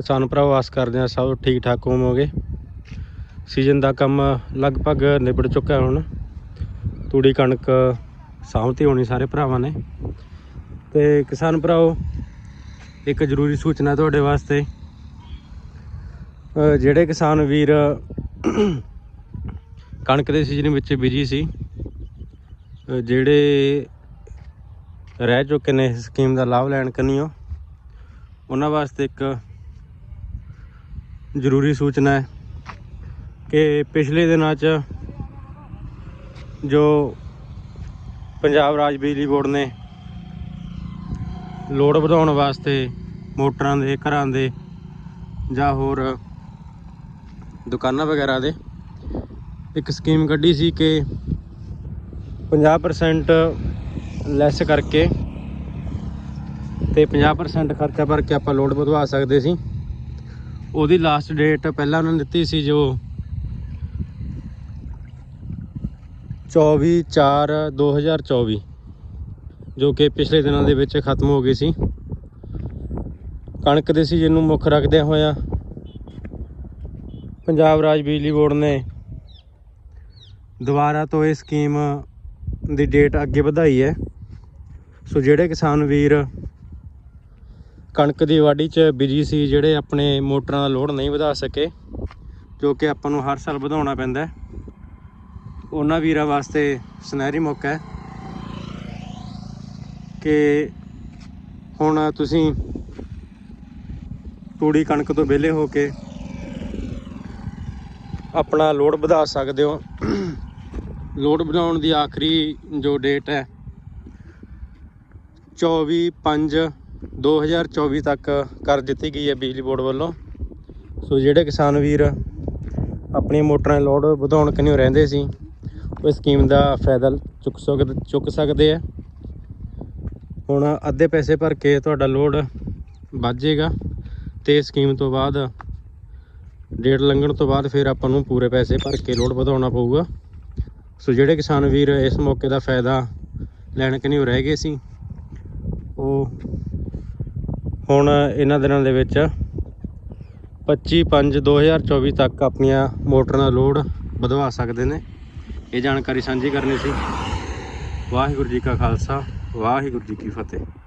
ਕਿਸਾਨ ਭਰਾਓ ਆਸ ਕਰਦੇ ਹਾਂ, ਸਭ ਠੀਕ ਠਾਕ ਹੋਵੋਗੇ। ਸੀਜ਼ਨ ਦਾ ਕੰਮ ਲਗਭਗ ਨਿਬੜ ਚੁੱਕਾ ਹੁਣ। ਤੂੜੀ ਕਣਕ ਸਾਂਭਤੀ ਹੋਣੀ ਸਾਰੇ ਭਰਾਵਾਂ ਨੇ। ਤੇ ਕਿਸਾਨ ਭਰਾਓ, ਇੱਕ ਜ਼ਰੂਰੀ ਸੂਚਨਾ ਤੁਹਾਡੇ ਵਾਸਤੇ। ਜਿਹੜੇ ਕਿਸਾਨ ਵੀਰ ਕਣਕ ਦੇ ਸੀਜ਼ਨ ਵਿੱਚ ਬਿਜ਼ੀ ਸੀ ਜਿਹੜੇ ਰਹਿ ਚੁੱਕੇ ਨੇ ਇਸ ਸਕੀਮ ਦਾ ਲਾਭ ਲੈਣ ਕੰਨਿਓ, ਉਹਨਾਂ ਵਾਸਤੇ ਇੱਕ ਜ਼ਰੂਰੀ ਸੂਚਨਾ ਹੈ ਕਿ ਪਿਛਲੇ ਦਿਨਾਂ 'ਚ ਜੋ ਪੰਜਾਬ ਰਾਜ ਬਿਜਲੀ ਬੋਰਡ ਨੇ ਲੋਡ ਵਧਾਉਣ ਵਾਸਤੇ ਮੋਟਰਾਂ ਦੇ, ਘਰਾਂ ਦੇ ਜਾਂ ਹੋਰ ਦੁਕਾਨਾਂ ਵਗੈਰਾ ਦੇ ਇੱਕ ਸਕੀਮ ਕੱਢੀ ਸੀ ਕਿ 50% ਲੈਸ ਕਰਕੇ ਤੇ 50% ਖਰਚਾ ਭਰ ਕੇ ਆਪਾਂ ਲੋਡ ਵਧਵਾ ਸਕਦੇ ਸੀ। ਉਹਦੀ ਲਾਸਟ ਡੇਟ ਪਹਿਲਾਂ ਉਹਨਾਂ ਨੇ ਦਿੱਤੀ ਸੀ ਜੋ 24 4 2024 ਜੋ ਕਿ ਪਿਛਲੇ ਦਿਨਾਂ ਦੇ ਵਿੱਚ ਖਤਮ ਹੋ ਗਈ ਸੀ। ਕਣਕ ਦੇ ਸੀਜ਼ਨ ਨੂੰ ਮੁੱਖ ਰੱਖਦਿਆਂ ਹੋਇਆ ਪੰਜਾਬ ਰਾਜ ਬਿਜਲੀ ਬੋਰਡ ਨੇ ਦੁਬਾਰਾ ਤੋਂ ਇਹ ਸਕੀਮ ਦੀ ਡੇਟ ਅੱਗੇ ਵਧਾਈ ਹੈ। ਸੋ ਜਿਹੜੇ ਕਿਸਾਨ ਵੀਰ ਕਣਕ ਦੀ ਵਾਢੀ 'ਚ ਬਿਜ਼ੀ ਸੀ ਜਿਹੜੇ ਆਪਣੇ ਮੋਟਰਾਂ ਦਾ ਲੋਡ ਨਹੀਂ ਵਧਾ ਸਕੇ, ਜੋ ਕਿ ਆਪਾਂ ਨੂੰ ਹਰ ਸਾਲ ਵਧਾਉਣਾ ਪੈਂਦਾ ਉਹਨਾਂ ਵੀਰਾਂ ਵਾਸਤੇ ਸੁਨਹਿਰੀ ਮੌਕਾ ਹੈ ਕਿ ਹੁਣ ਤੁਸੀਂ ਤੂੜੀ ਕਣਕ ਤੋਂ ਵਿਹਲੇ ਹੋ ਕੇ ਆਪਣਾ ਲੋਡ ਵਧਾ ਸਕਦੇ ਹੋ। ਲੋਡ ਵਧਾਉਣ ਦੀ ਆਖਰੀ ਜੋ ਡੇਟ ਹੈ 24 5 2024 ਤੱਕ ਕਰ ਦਿੱਤੀ ਗਈ ਹੈ ਬਿਜਲੀ ਬੋਰਡ ਵੱਲੋਂ। ਸੋ ਜਿਹੜੇ ਕਿਸਾਨ ਵੀਰ ਆਪਣੀਆਂ ਮੋਟਰਾਂ ਦੇ ਲੋਡ ਵਧਾਉਣ ਕੰਨਿਓ ਰਹਿੰਦੇ ਸੀ, ਉਹ ਇਸ ਸਕੀਮ ਦਾ ਫਾਇਦਾ ਚੁੱਕ ਸਕਦੇ ਚੁੱਕ ਸਕਦੇ ਆ। ਹੁਣ ਅੱਧੇ ਪੈਸੇ ਭਰ ਕੇ ਤੁਹਾਡਾ ਲੋਡ ਵੱਧ ਜਾਏਗਾ ਤੇ ਸਕੀਮ ਤੋਂ ਬਾਅਦ, ਡੇਟ ਲੰਘਣ ਤੋਂ ਬਾਅਦ ਫਿਰ ਆਪਾਂ ਨੂੰ ਪੂਰੇ ਪੈਸੇ ਭਰ ਕੇ ਲੋਡ ਵਧਾਉਣਾ ਪਊਗਾ। ਸੋ ਜਿਹੜੇ ਕਿਸਾਨ ਵੀਰ ਇਸ ਮੌਕੇ ਦਾ ਫਾਇਦਾ ਲੈਣ ਕੰਨਿਓ ਰਹਿ ਗਏ ਸੀ, ਉਹ ਹੁਣ ਇਹਨਾਂ ਦਿਨਾਂ ਦੇ ਵਿੱਚ 25 5 2024 ਤੱਕ ਆਪਣੀਆਂ ਮੋਟਰਾਂ ਦਾ ਲੋਡ ਵਧਵਾ ਸਕਦੇ ਨੇ। ਇਹ ਜਾਣਕਾਰੀ ਸਾਂਝੀ ਕਰਨੀ ਸੀ। ਵਾਹਿਗੁਰੂ ਜੀ ਕਾ ਖਾਲਸਾ, ਵਾਹਿਗੁਰੂ ਜੀ ਕੀ ਫਤਿਹ।